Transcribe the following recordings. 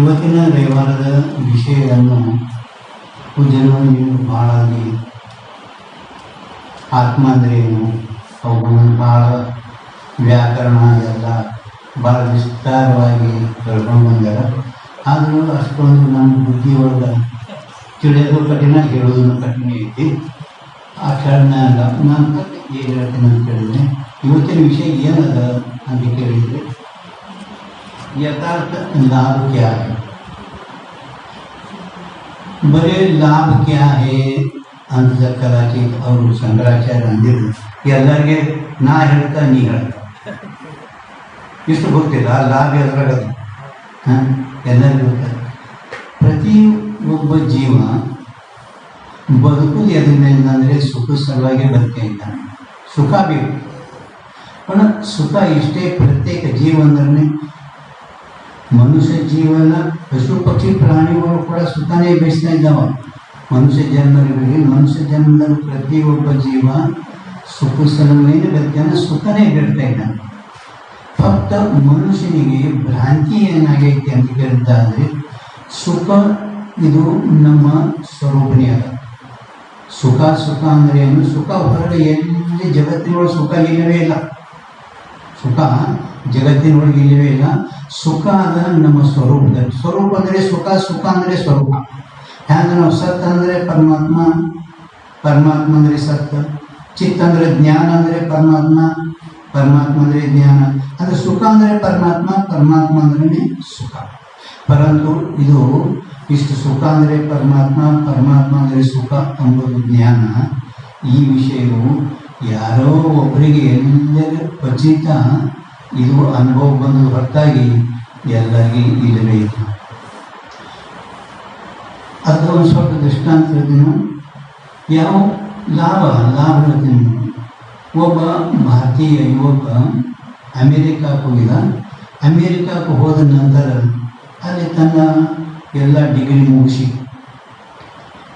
ಇವತ್ತಿನ ರವಿವಾರದ ವಿಷಯವನ್ನು ಪೂಜನು ನೀವು ಭಾಳಾಗಿ ಆತ್ಮ ಅಂದರೆ ಏನು ಅವುಗಳನ್ನು ಭಾಳ ವ್ಯಾಕರಣ ಎಲ್ಲ ಭಾಳ ವಿಸ್ತಾರವಾಗಿ ಕಳ್ಕೊಂಡು ಬಂದಾರ. ಆದರೂ ಅಷ್ಟೊಂದು ನಮ್ಮ ಬುದ್ಧಿ ಒಳಗೆ ತಿಳಿಯೋದು ಕಠಿಣ ಹೇಳೋದನ್ನು ಕಠಿಣ ಐತಿ. ಆ ಕ್ಷಣ ಅಲ್ಲ, ನಾನು ಏನು ಹೇಳ್ತೀನಿ ಅಂತ ಕೇಳಿದ್ರೆ, ಇವತ್ತಿನ ವಿಷಯ ಏನದ ಅಂತ ಕೇಳಿದರೆ यथार्थ लाभ क्या है बरे लाभ क्या है ಅಂತ ಕದಾಚಿತ್ ಅವರು ಶಂಕರಾಚಾರ್ಯ ಅಂದಿದ್ರು ಎಲ್ಲರಿಗೆ ನಾ ಹೇಳ್ತಾ ನೀ ಹೇಳ್ತಾ ಇಷ್ಟು ಗೊತ್ತಿಲ್ಲ ಲಾಭ ಎದುರಾಗದು ಹಾಂ ಎಲ್ಲರಿಗೂ ಗೊತ್ತಾಗ ಪ್ರತಿ ಒಬ್ಬ ಜೀವ ಬದುಕುದು ಎದರಿಂದ ಅಂದರೆ ಸುಖ ಸಲುವಾಗಿ ಬದುಕ ಇದ್ದಾನೆ ಸುಖ ಬೇಕು पण ಸುಖ ಇಷ್ಟೇ ಪ್ರತ್ಯೇಕ ಜೀವನದಲ್ಲಿ ಮನುಷ್ಯ ಜೀವನ ಪಶು ಪಕ್ಷಿ ಪ್ರಾಣಿಗಳು ಕೂಡ ಸುತ್ತಾನೇ ಬೇಯಿಸ್ತಾ ಇದ್ದಾವ. ಮನುಷ್ಯ ಜನ್ಮಗಳಿಗೆ ಮನುಷ್ಯ ಜನ್ಮದಲ್ಲಿ ಪ್ರತಿಯೊಬ್ಬ ಜೀವ ಸುಖ ಸಲುವಾಗಿ ಬದುಕನ್ನು ಸುಖನೇ ಬಿಡ್ತಾ ಇದ್ದಾನೆ. ಫಕ್ತ ಮನುಷ್ಯನಿಗೆ ಭ್ರಾಂತಿ ಏನಾಗೈತೆ ಅಂತ ಕೇಳಿದ್ದಾದ್ರೆ ಸುಖ ಇದು ನಮ್ಮ ಸ್ವರೂಪನೇ ಸುಖ ಸುಖ ಅಂದರೆ ಏನು? ಸುಖ ಹೊರಗೆ ಎಲ್ಲಿ ಜಗತ್ತಿನೊಳಗೆ ಸುಖ ಇಲ್ಲವೇ ಇಲ್ಲ. ಸುಖ ಜಗತ್ತಿನೊಳಗೆ ಇಲ್ಲವೇ ಇಲ್ಲ. ಸುಖ ಅಂದ್ರೆ ನಮ್ಮ ಸ್ವರೂಪದಲ್ಲಿ ಸ್ವರೂಪ ಅಂದರೆ ಸುಖ ಸುಖ ಅಂದರೆ ಸ್ವರೂಪ. ಹ್ಯಾಂಗ ನಾವು ಸತ್ ಅಂದರೆ ಪರಮಾತ್ಮ ಪರಮಾತ್ಮ ಅಂದರೆ ಸತ್. ಚಿತ್ತ ಅಂದರೆ ಜ್ಞಾನ ಅಂದರೆ ಪರಮಾತ್ಮ ಪರಮಾತ್ಮ ಅಂದರೆ ಜ್ಞಾನ. ಅಂದರೆ ಸುಖ ಅಂದರೆ ಪರಮಾತ್ಮ ಪರಮಾತ್ಮ ಅಂದ್ರೆ ಸುಖ. ಪರಂತು ಇದು ಇಷ್ಟು ಸುಖ ಅಂದರೆ ಪರಮಾತ್ಮ ಪರಮಾತ್ಮ ಅಂದರೆ ಸುಖ ಎಂಬುದು ಜ್ಞಾನ. ಈ ವಿಷಯವು ಯಾರೋ ಒಬ್ಬರಿಗೆ ಎಲ್ಲರ ಖಚಿತ ಇದು ಅನುಭವ ಬಂದು ಹೊರತಾಗಿ ಎಲ್ಲರಿಗೆ ಇಲ್ಲವೇ ಇಲ್ಲ. ಅದು ಒಂದು ಸ್ವಲ್ಪ ದೃಷ್ಟಾಂತ ಹೇಳ್ತೀನಿ ಯಾವ ಲಾಭ ಲಾಭ ಹೇಳ್ತೀನಿ. ಒಬ್ಬ ಭಾರತೀಯ ಯುವಕ ಅಮೇರಿಕಾಕ್ಕೆ ಹೋಗಿದ. ಅಮೇರಿಕಾಕ್ಕೆ ಹೋದ ನಂತರ ಅಲ್ಲಿ ತನ್ನ ಎಲ್ಲ ಡಿಗ್ರಿ ಮುಗಿಸಿ.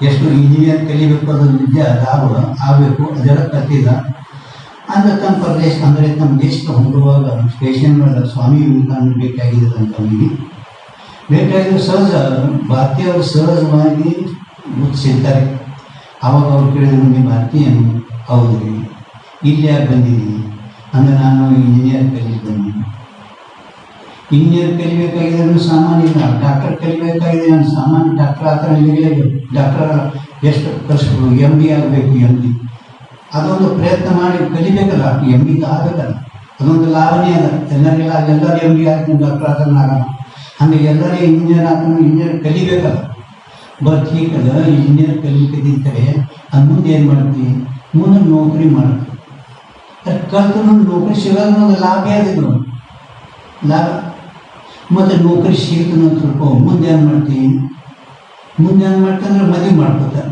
ಎಷ್ಟು ಇಂಜಿನಿಯರ್ ಕಲಿಬೇಕು ಅದೊಂದು ವಿದ್ಯೆ, ಲಾಭ ಆಗಬೇಕು, ಅದೆಲ್ಲ ಕತ್ತಿದ ಅಂದ್ರೆ ತಮ್ಮ ಪ್ರದೇಶ ಅಂದರೆ ತಮ್ಮ ದೇಶಕ್ಕೆ ಹೊಂದುವಾಗ ಸ್ಟೇಷನ್ ಮೇಲೆ ಸ್ವಾಮಿ ವಿವೇಕಾನಂದ ಆಗಿದೆ ಅಂತ ಅವನಿಗೆ ಬೇಕಾಗಿರೋ ಸಹಜ ಭಾರತೀಯರು ಸಹಜವಾಗಿ ಗುರುತಿಸಿರ್ತಾರೆ ಆವಾಗ ಅವ್ರು ಕೇಳಿದ್ರು ನೀವು ಭಾರತೀಯನು? ರೀ ಇಲ್ಲಿ ಯಾಕೆ ಬಂದಿದ್ದೀನಿ ಅಂದ್ರೆ ನಾನು ಇಂಜಿನಿಯರ್ ಕಲಿತು ಇಂಜಿನಿಯರ್ ಕಲಿಬೇಕಾಗಿದ್ರೆ ಸಾಮಾನ್ಯ ಇಲ್ಲ. ಡಾಕ್ಟರ್ ಕಲಿಬೇಕಾಗಿದೆ ನಾನು ಸಾಮಾನ್ಯ ಡಾಕ್ಟರ್ ಆ ಥರ ಡಾಕ್ಟರ್ ಎಷ್ಟು ಕಷ್ಟ ಎಂ ಡಿ ಆಗಬೇಕು ಎಂ ಡಿ ಅದೊಂದು ಪ್ರಯತ್ನ ಮಾಡಿ ಕಲಿಬೇಕಲ್ಲ ಎಂ ಬಿ ಆಗಬೇಕಲ್ಲ ಅದೊಂದು ಲಾಭನೇ ಅಲ್ಲ. ಎಲ್ಲರಿಗೆಲ್ಲ ಎಲ್ಲರೂ ಎಂ ಡಿ ಆಗ್ತೀನಿ ಡಾಕ್ಟರ್ ಆಗಲ್ಲ ಹಂಗೆ ಎಲ್ಲರೂ ಇಂಜಿನಿಯರ್ ಆದ್ರೂ ಇಂಜಿನಿಯರ್ ಕಲಿಬೇಕಲ್ಲ. ಬಟ್ ಹೀಗದ ಇಂಜಿನಿಯರ್ ಕಲಿಬೇಕಂತಾರೆ ಅದು ಮುಂದೆ ಏನು ಮಾಡ್ತೀವಿ ಮುಂದೆ ನೌಕರಿ ಮಾಡ್ತೀವಿ ಕಲ್ತು ನೌಕರಿ ಸಿಗೋದು ಒಂದು ಲಾಭ ಆದಿದ್ರು ಲಾಭ? ಮತ್ತು ನೌಕರಿ ಸಿಗ್ತು ಅಂತ ತಿಳ್ಕೊ ಮುಂದೆ ಏನು ಮಾಡ್ತೀವಿ ಮುಂದೆ ಏನು ಮಾಡ್ತೀವಿ ಅಂದ್ರೆ ಮದುವೆ ಮಾಡ್ಕೋತಾರೆ.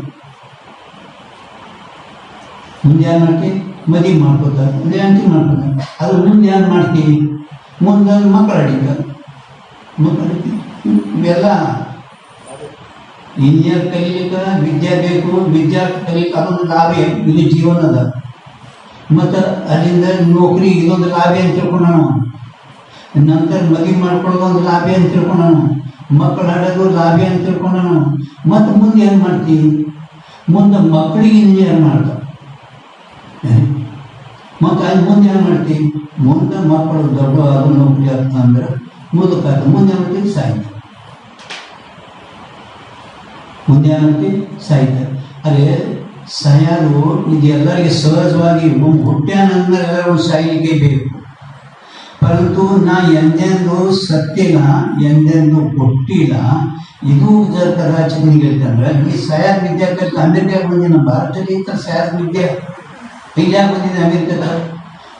ಮುಂದೆ ಏನು ಮಾಡ್ತೀವಿ ಮದುವೆ ಮಾಡ್ಕೋತಾರೆ ಮುಂದೆ ಅಂತಿ ಮಾಡ್ಕೋತಾರೆ ಅದು ಮುಂದೆ ಏನು ಮಾಡ್ತೀವಿ ಮುಂದೆ ಮಕ್ಕಳು ಅಡಿತಾರೆ ಮಕ್ಕಳು ಇವೆಲ್ಲ ಇಂಜಿನಿಯರ್ ಕಲಿಲಿಕ್ಕೆ ವಿದ್ಯೆ ಬೇಕು. ವಿದ್ಯಾರ್ಥಿ ಕಲಿಲಿಕ್ಕೆ ಅದೊಂದು ಲಾಭ ಇದು ಜೀವನದ. ಮತ್ತು ಅಲ್ಲಿಂದ ನೌಕರಿ ಇದೊಂದು ಲಾಭ ಅಂತ ತಿಳ್ಕೊಂಡು ನಾವು ನಂತರ ಮದುವೆ ಮಾಡ್ಕೊಳ್ಳೋದು ಒಂದು ಲಾಭ ಅಂತ ತಿಳ್ಕೊಂಡು ನಾವು ಮಕ್ಕಳು ಆಡೋದು ಲಾಭ ಅಂತ ತಿಳ್ಕೊಂಡು ನಾವು ಮತ್ತು ಮುಂದೆ ಏನು ಮಾಡ್ತೀವಿ? ಮುಂದೆ ಮಕ್ಕಳಿಗೆ ಇಂಜಿನಿಯರ್ ಮಾಡ್ತಾವೆ ಮತ್ತು ಅಲ್ಲಿ ಮುಂದೆ ಏನು ಮಾಡ್ತೀವಿ ಮುಂದೆ ಮಕ್ಕಳು ದೊಡ್ಡ ಅದು ನೌಕರಿ ಆಗ್ತಾ ಅಂದ್ರೆ ಮುದುಕಾತ ಮುಂದೆ ಏನು ಸಾಯ್ತಾರೆ ಮುಂದೆ ಏನು ಮಾಡ್ತೀವಿ ಸಾಯ್ತಾರೆ ಅದೇ ಸಾಯೋದು ಇದು ಎಲ್ಲರಿಗೆ ಸಹಜವಾಗಿ ಹುಟ್ಟ್ಯಾನಂದ್ರೆ ಎಲ್ಲರೂ ಸಾಯಲಿಕ್ಕೆ ಬೇಕು. ಪರಂತು ನಾ ಎಂದೆಂದು ಸತ್ತಿಲ್ಲ, ಎಂದೆಂದು ಹುಟ್ಟಿಲ್ಲ. ಇದು ನಿಮ್ಗೆ ಹೇಳ್ತಂದ್ರೆ ಈ ಸಯಾದ್ ವಿದ್ಯಾ ಅಮೆರಿಕಾಗೆ ಬಂದಿನ ಭಾರತದಲ್ಲಿ ಈ ಥರ ವಿದ್ಯೆ. ಇಲ್ಲಿ ಬಂದಿದೆ ಅಮೆರಿಕದ.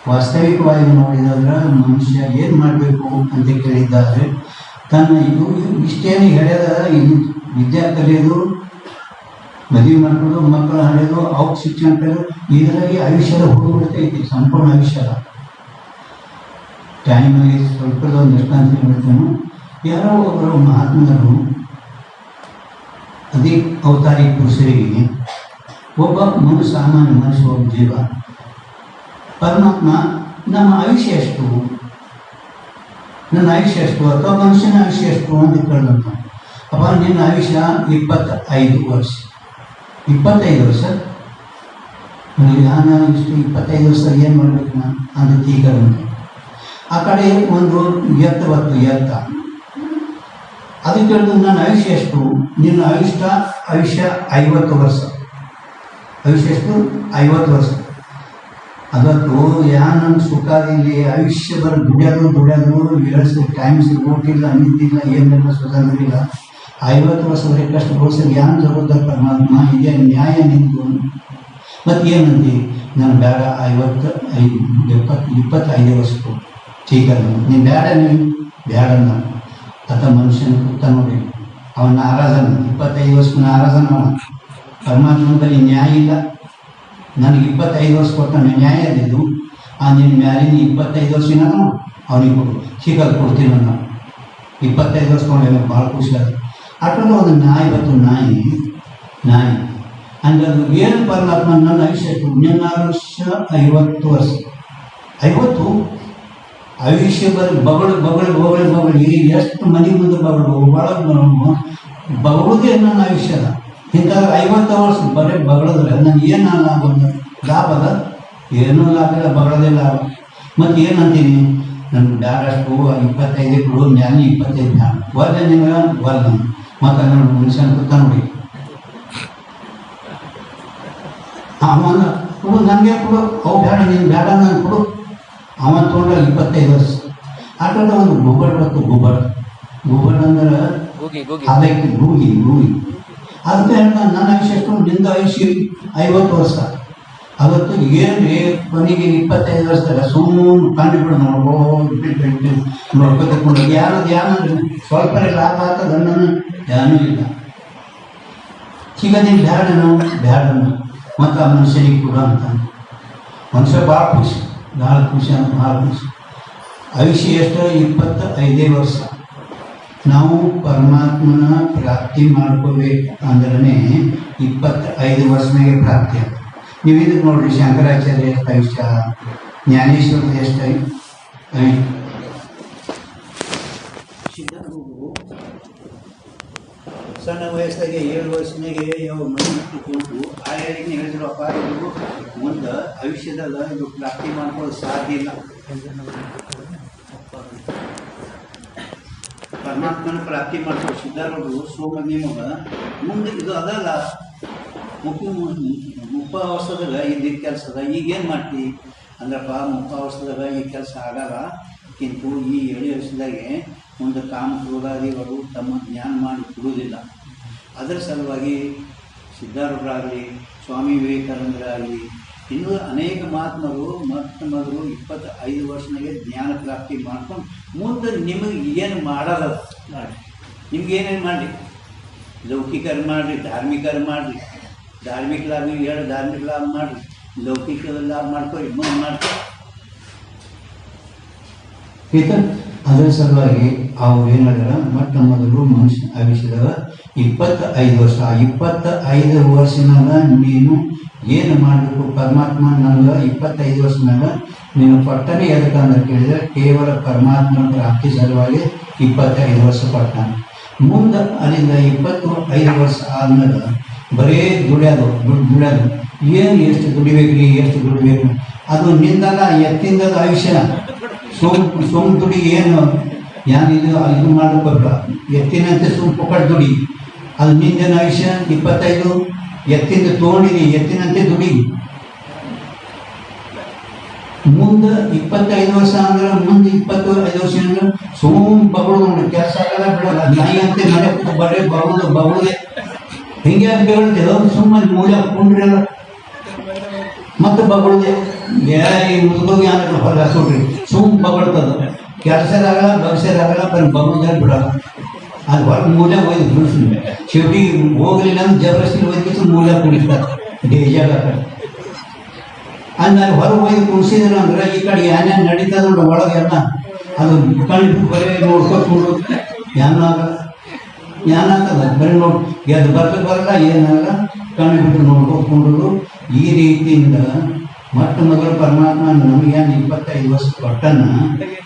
ವಾಸ್ತವಿಕವಾಗಿ ನೋಡಿದಾದ್ರೆ ಮನುಷ್ಯ ಏನು ಮಾಡಬೇಕು ಅಂತ ಕೇಳಿದ್ದಾರೆ ತನ್ನ ಇದು ಇಷ್ಟೇನು ಹೇಳ್ಯದ ವಿದ್ಯಾ ಕಲಿಯೋದು, ಮದುವೆ ಮಾಡ್ಕೊಂಡು ಮಕ್ಕಳು ಹಳೆಯೋದು ಅವ್ರ ಶಿಕ್ಷಣ ಕಲಿಯೋದು ಇದರಲ್ಲಿ ಆಯುಷ್ಯದ ಹೋಗ್ಬಿಡ್ತೈತಿ ಸಂಪೂರ್ಣ ಆಯುಷ್ಯದ. ಟೈಮಲ್ಲಿ ಸ್ವಲ್ಪ ದೃಷ್ಟಾಂತ ಹೇಳ್ತೇನೆ ಯಾರೋ ಒಬ್ಬರು ಮಹಾತ್ಮರು, ಅದೇ ಅವತಾರಿ ಪುರುಷರಿಗೆ ಒಬ್ಬ ಮನು ಸಾಮಾನ್ಯ ಮನುಷ್ಯ ಒಬ್ಬ ಜೀವ. ಪರಮಾತ್ಮ ನಮ್ಮ ಆಯುಷ್ಯ ಎಷ್ಟು? ನನ್ನ ಆಯುಷ್ಯ ಎಷ್ಟು? ಅಥವಾ ಮನುಷ್ಯನ ಆಯುಷ್ಯ ಎಷ್ಟು? ಅಂತ ಕೇಳಿದಂತ. ಅಪ್ಪ, ನಿನ್ನ ಆಯುಷ್ಯ ಇಪ್ಪತ್ತೈದು ವರ್ಷ. ಇಪ್ಪತ್ತೈದು ವರ್ಷ? ನಾನು ಇಷ್ಟು ಇಪ್ಪತ್ತೈದು ವರ್ಷ ಏನು ಮಾಡ್ಬೇಕು ನಾನು? ಅಂತ ತೀಕರ್ ಆ ಕಡೆ ಒಂದು ಎತ್ತ ಬತ್ತು ಎತ್ತ. ಅದಕ್ಕೆ ಹೇಳಿದ್ರು ನನ್ನ ಆಯುಷ್ಯ ಎಷ್ಟು? ನಿನ್ನ ಆಯುಷ್ಯ ಆಯುಷ್ಯ ಐವತ್ತು ವರ್ಷ. ಆಯುಷ್ಯ ಎಷ್ಟು? ಐವತ್ತು ವರ್ಷ. ಅದತ್ತು ಏನು ನನ್ನ ಸುಖಾದಿಲ್ಲಿ ಆಯುಷ್ಯ ಬರ ದುಡಿಯೋದು ದುಡಿಯೋದು ಏಳ್ಸಿ ಟೈಮ್ ಸಿಗೋಟಿಲ್ಲ ನಿಂತಿಲ್ಲ, ಏನೆಲ್ಲ ಸುಧಾರಿಲ್ಲ ಇಲ್ಲ ಐವತ್ತು ವರ್ಷವರೆಗೆ ಕಷ್ಟಪಡಿಸಲು ಯಾನ್ ಜಗತ್ತ ಪರಮಾತ್ಮ ಇದೇ ನ್ಯಾಯ ನಿಂತು. ಮತ್ತು ಏನಂತಿ ನಾನು ಬೇಡ ಐವತ್ತು, ಐದು, ಎಪ್ಪತ್ತು, ಇಪ್ಪತ್ತೈದು ವರ್ಷ ಟೀಕರ್ ನೀನು ಬೇಡ ನೀನು ಬೇಡ ನಾನು ಮನುಷ್ಯನ ಕೂತ ನೋಡಿ. ಅವನ ಆರಾಧನೆ. ಇಪ್ಪತ್ತೈದು ವರ್ಷ ಆರಾಧನೆ ಅವ ಬಳಿ ನ್ಯಾಯ ಇಲ್ಲ ನನಗೆ ಇಪ್ಪತ್ತೈದು ವರ್ಷ ಕೊಟ್ಟಾನೆ ನ್ಯಾಯ ಅದಿದ್ದು ಆ ನಿನ್ನ ಮ್ಯಾಲಿನ ಇಪ್ಪತ್ತೈದು ವರ್ಷ ನಾನು ಅವನಿಗೆ ಕೊಡು ಸಿಗಲ್ ಕೊಡ್ತೀನಿ ನಾನು ಇಪ್ಪತ್ತೈದು ವರ್ಷ ಕೊಂಡೆ ಭಾಳ ಖುಷಿ ಆದ ಅಟ್ರಲ್ಲಿ ಒಂದು ನಾಯಿ ಬಂತು ನಾಯಿ ನಾಯಿ ಅಂದರೆ ಅದು ಏನು ಪರಮಾತ್ಮ ನನ್ನ ಆಯುಷ್ಯ ಪುಣ್ಯನಾರು ವರ್ಷ ಐವತ್ತು ವರ್ಷ ಐವತ್ತು ಆಯುಷ್ಯ ಬರೀ ಬಗಳು ಬಗಳು ಬಗಳು ಬಗಳು ಈಗ ಎಷ್ಟು ಮನೆ ಮುಂದೆ ಬಗಳು ಒಳಗೆ ಬಗಳಿಗೆ ನನ್ನ ಆಯುಷ್ಯ ಇಂಥ ಐವತ್ತು ಅವರ್ಸ್ ಬರೀ ಬಗಳದ್ರೆ ನನಗೆ ಏನು ಲಾಭ ಅದ? ಲಾಭ ಅದ? ಏನೂ ಲಾಭ ಇಲ್ಲ ಬಗಳದೇ ಲಾಭ. ಮತ್ತು ಏನಂತೀನಿ ನನ್ನ ಬ್ಯಾರಷ್ಟು ಇಪ್ಪತ್ತೈದು ಕೊಡು ಜ್ಞಾನ ಇಪ್ಪತ್ತೈದು ಜ್ಞಾನ ಒಲ್ಲ ನಿಮಗೆ ಒಲ್ಲ ಮತ್ತು ನನ್ನ ಮನುಷ್ಯನ ಕೂತ ನೋಡಿ. ಅವನ ಕೊಡು ನನಗೆ ಕೊಡು. ಅವು ಬೇಡ ನೀನು ಬೇಡ ನಾನು ಕೊಡು. ಅವ ತೊಗೊಂಡ ಇಪ್ಪತ್ತೈದು ವರ್ಷ. ಆಟೋದ ಒಂದು ಗೊಬ್ಬರ ಬತ್ತು ಗೊಬ್ಬರ. ಗೊಬ್ಬರ ಅಂದ್ರೆ ಅದಕ್ಕೆ ಗೂಗಿ ಗೂಗಿ. ಅದಕ್ಕೆ ನನ್ನ ಆಯುಷ್ಯ ಎಷ್ಟು ನಿಂದ ಆಯುಷ್ಯ ಐವತ್ತು ವರ್ಷ. ಅವತ್ತು ಏನು ಕೊನೆಗೆ ಇಪ್ಪತ್ತೈದು ವರ್ಷದಾಗ ಸುಮ್ಮನೆ ಕಂಡುಬಿಡು ನೋಡ್ಬೋ ನೋಡ್ಕೊತಕೊಂಡು ಯಾರು ಧ್ಯಾನ ಸ್ವಲ್ಪ ಲಾಭ ಆಗ್ತದೆ ನನ್ನ ಧ್ಯಾನ ಇಲ್ಲ. ನೀನು ಬ್ಯಾಡನು ಬ್ಯಾಡನು, ಮತ್ತು ಆ ಮನುಷ್ಯನಿಗೆ ಕೂಡ ಅಂತ. ಮನುಷ್ಯ ಭಾಳ ಖುಷಿ ಭಾಳ ಖುಷಿ ಅಂತ ಭಾಳ ಖುಷಿ. ಆಯುಷ್ಯ ಎಷ್ಟು ಇಪ್ಪತ್ತ ಐದೇ ವರ್ಷ. ನಾವು ಪರಮಾತ್ಮನ ಪ್ರಾಪ್ತಿ ಮಾಡ್ಕೋಬೇಕು ಅಂದ್ರೆ ಇಪ್ಪತ್ತೈದು ವರ್ಷನಾಗೆ ಪ್ರಾಪ್ತಿ ಆಗ್ತದೆ ನೀವು ಇದಕ್ಕೆ ನೋಡ್ರಿ ಶಂಕರಾಚಾರ್ಯ ಎಷ್ಟು ಆಯುಷ್ಯ ಜ್ಞಾನೇಶ್ವರ ಎಷ್ಟು ಸಣ್ಣ ವಯಸ್ಸಾಗೆ ಏಳು ವರ್ಷನಾಗೆ ಯಾವ ಮನೆ ಕೊಟ್ಟು ಆ ಹೇಳಿದ್ರು ಅಪ್ಪ ಇದು ಮುಂದೆ ಆಯುಷ್ಯದಾಗ ಇದು ಪ್ರಾಪ್ತಿ ಮಾಡ್ಕೊಳ್ಳೋದು ಸಾಧ್ಯ ಇಲ್ಲ. ಪರಮಾತ್ಮನ ಪ್ರಾಪ್ತಿ ಮಾಡ್ತಾರೆ ಸಿದ್ಧಾರೂಢರು ಸೋಮ ನಿಮಗ ಮುಂದೆ ಇದು ಅದಲ್ಲ. ಮುಪ್ಪು ಮುಪ್ಪ ವರ್ಷದಾಗ ಕೆಲಸ ಕೆಲಸದ ಈಗೇನು ಮಾಡ್ತಿ? ಅಂದ್ರಪ್ಪ ಮುಪ್ಪ ವರ್ಷದಾಗ ಈ ಕೆಲಸ ಆಗಲ್ಲ. ಕಿಂತು ಈ ಎಳೆ ವರ್ಷದಾಗೆ ಒಂದು ಕಾಮ ಕ್ರೋಧಾದಿಗಳು ತಮ್ಮ ಜ್ಞಾನ ಮಾಡಿ ಕೊಡುವುದಿಲ್ಲ. ಅದರ ಸಲುವಾಗಿ ಸಿದ್ಧಾರೂಢರಾಗಲಿ, ಸ್ವಾಮಿ ವಿವೇಕಾನಂದರಾಗಲಿ ಇನ್ನೂ ಅನೇಕ ಮಹಾತ್ಮರು ಮತ್ತು ಮೊದಲು ಇಪ್ಪತ್ತ ಐದು ವರ್ಷನಾಗೆ ಜ್ಞಾನ ಪ್ರಾಪ್ತಿ ಮಾಡ್ಕೊಂಡು ಮುಂದೆ ನಿಮಗೆ ಏನು ಮಾಡೋದ ಮಾಡಿ. ನಿಮ್ಗೆ ಏನೇನು ಮಾಡಲಿ? ಲೌಕಿಕರು ಮಾಡಿರಿ ಧಾರ್ಮಿಕರು ಮಾಡಿರಿ ಧಾರ್ಮಿಕ ಲಾಭ ಹೇಳಿ, ಧಾರ್ಮಿಕ ಲಾಭ ಮಾಡಿರಿ ಲೌಕಿಕ ಲಾಭ ಮಾಡ್ಕೊರಿ ಮುಂದೆ ಮಾಡ್ಕೊ ಅದರ ಸಲುವಾಗಿ ಅವ್ರು ಏನು ಹೇಳ್ಯಾರ ಮೊಟ್ಟ ಮೊದಲು ಮನುಷ್ಯ ಆವಿಸಿದವ ಇಪ್ಪತ್ತ ಐದು ವರ್ಷ. ಆ ಇಪ್ಪತ್ತೈದು ವರ್ಷನಾಗ ನೀನು ಏನು ಮಾಡಬೇಕು? ಪರಮಾತ್ಮ ನನಗೆ ಇಪ್ಪತ್ತೈದು ವರ್ಷನಾಗ ನೀನು ಪಟ್ಟನೆ ಅಂತ ಕೇಳಿದ್ರೆ ಕೇವಲ ಪರಮಾತ್ಮನ ಪ್ರಾಪ್ತಿ ಸಲುವಾಗಿ ಇಪ್ಪತ್ತೈದು ವರ್ಷ ಪಟ್ಟಾನೆ ಮುಂದೆ ಅಲ್ಲಿಂದ ಇಪ್ಪತ್ತು ಐದು ವರ್ಷ ಆದ್ಮೇಲೆ ಬರೀ ದುಡಿಯೋದು ದುಡ್ಡು ದುಡಿಯೋದು ಏನು ಎಷ್ಟು ದುಡಿಬೇಕ್ರಿ ಎಷ್ಟು ದುಡಿಬೇಕು ಅದು ನಿಂದಲ್ಲ, ಎತ್ತಿಂದದ ಆಯುಷ್ಯ. ಸೋಮ್ ಸೋಮ್ ದುಡಿ ಏನು ಯಾನ್ ಇದು ಮಾಡಬೇಕಲ್ಲ ಎತ್ತಿನಂತೆ ಸುಮ್ ಪೊಕಟ್ ದುಡಿ ಅದು ನಿಂದೇನು ಆಯುಷ್ಯ, ಇಪ್ಪತ್ತೈದು. ಎತ್ತಿಂದ ತೊಗೊಂಡಿನಿ, ಎತ್ತಿನಂತೆ ದುಡಿ. ಮುಂದೆ ಇಪ್ಪತ್ತೈದು ವರ್ಷ ಅಂದ್ರೆ, ಮುಂದೆ ಇಪ್ಪತ್ತು, ಐದು ವರ್ಷ ಅಂದ್ರೆ ಸುಮ್ ಬಗಳು ಕೆಲಸ ಆಗಲ್ಲ ಬಿಡಲ್ಲ. ನಾಯಿ ಅಂತೆ ಮನೆ ಬರೇ ಬಗಳು ಬಗುದೇ ಹಿಂಗೆ ಅಂತ ಹೇಳ್ತೇವೆ ಸುಮ್ಮನೆ ಮೂಲೆ ಕುಂಡ್ರಲ್ಲ ಮತ್ತೆ ಬಗಳದೆ. ಬೇರೆ ಮುದುಗೋಗಿ ಅಂದ್ರೆ ಹೊರ ಸುಡ್ರಿ ಸುಮ್ ಬಗಳ್ತದ ಕೆಲಸದಾಗಲ್ಲ ಆಗಲ್ಲ ಬರೀ ಬಂದ್ರೆ ಬಿಡಲ್ಲ ಅದು ಹೊರಗೆ ಮೂಲೆ ಒಯ್ದು ಶಿವಟಿ ಹೋಗ್ಲಿಲ್ಲ ಅಂದ್ರೆ ಜಬರ್ದಸ್ತಿ ಒಯ್ದು ಮೂಲೆ ಕುಡಿಸ್ತಾರೆ. ಡೇಜಾಗ ಅಂದ್ರೆ ಹೊರಗೆ ಒಯ್ದು ಕುಡಿಸಿದ್ರು ಅಂದ್ರೆ ಈ ಕಡೆ ಏನೇನು ನಡೀತದ ಒಳಗೆ ಎಲ್ಲ. ಅದು ಕಣ್ಣು ಬರೀ ನೋಡ್ಕೊಂಡು ಏನಾಗಲ್ಲ ಏನಾಗ್ತದ ಬರೀ ನೋಡಿ. ಎದ್ದು ಬರ್ಲಿಕ್ಕೆ ಬರಲ್ಲ ಏನಾಗಲ್ಲ ಕಣ್ಣು ಬಿಟ್ಟು ನೋಡ್ಕೊಂಡು ಈ ರೀತಿಯಿಂದ ಮೊಟ್ಟ ಮೊದಲು ಪರಮಾತ್ಮ ನಮಗೇನು ಇಪ್ಪತ್ತೈದು ವರ್ಷ ಕೊಟ್ಟನ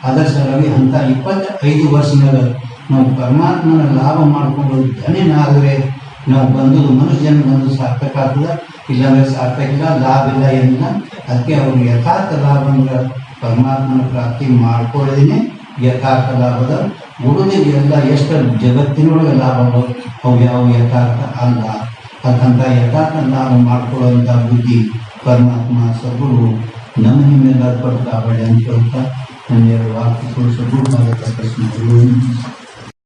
ಅದರ ಸಲುವಾಗಿ ಅಂತ ಇಪ್ಪತ್ತೈದು ವರ್ಷನಾಗ ನಾವು ಪರಮಾತ್ಮನ ಲಾಭ ಮಾಡಿಕೊಂಡು ಧನಿನಾದರೆ ನಾವು ಬಂದು ಮನುಷ್ಯನ ಬಂದು ಸಾರ್ಥಕ ಆಗ್ತದ ಇಲ್ಲಾಂದ್ರೆ ಸಾರ್ಥಕ ಇಲ್ಲ ಲಾಭ ಇಲ್ಲ ಏನಿಲ್ಲ ಅದಕ್ಕೆ ಅವ್ರಿಗೆ ಯಥಾರ್ಥ ಲಾಭ ಅಂದ್ರೆ ಪರಮಾತ್ಮನ ಪ್ರಾಪ್ತಿ ಮಾಡ್ಕೊಳ್ಳೋದೇನೆ ಯಥಾರ್ಥ ಲಾಭದ ಉಡುಗೆ ಎಲ್ಲ ಎಷ್ಟು ಜಗತ್ತಿನೊಳಗೆ ಲಾಭ ಅವ, ಯಾವ ಯಥಾರ್ಥ ಅಲ್ಲ. ಅದಕ್ಕಂತ ಯಥಾರ್ಥ ಲಾಭ ಮಾಡ್ಕೊಳ್ಳುವಂಥ ಬುದ್ಧಿ ಪರಮಾತ್ಮ ಸದ್ಗುರು ನಮ್ಮ ನಿಮ್ಮೆಲ್ಲ ಕೊಟ್ಟು ಕಾಪಾಡಿ ಅಂತ ಹೇಳ್ತಾ ನನ್ನ ಎರಡು ವಾಕ್ಯಗಳು ಸದ್ಗುರು ಪ್ರಶ್ನೆ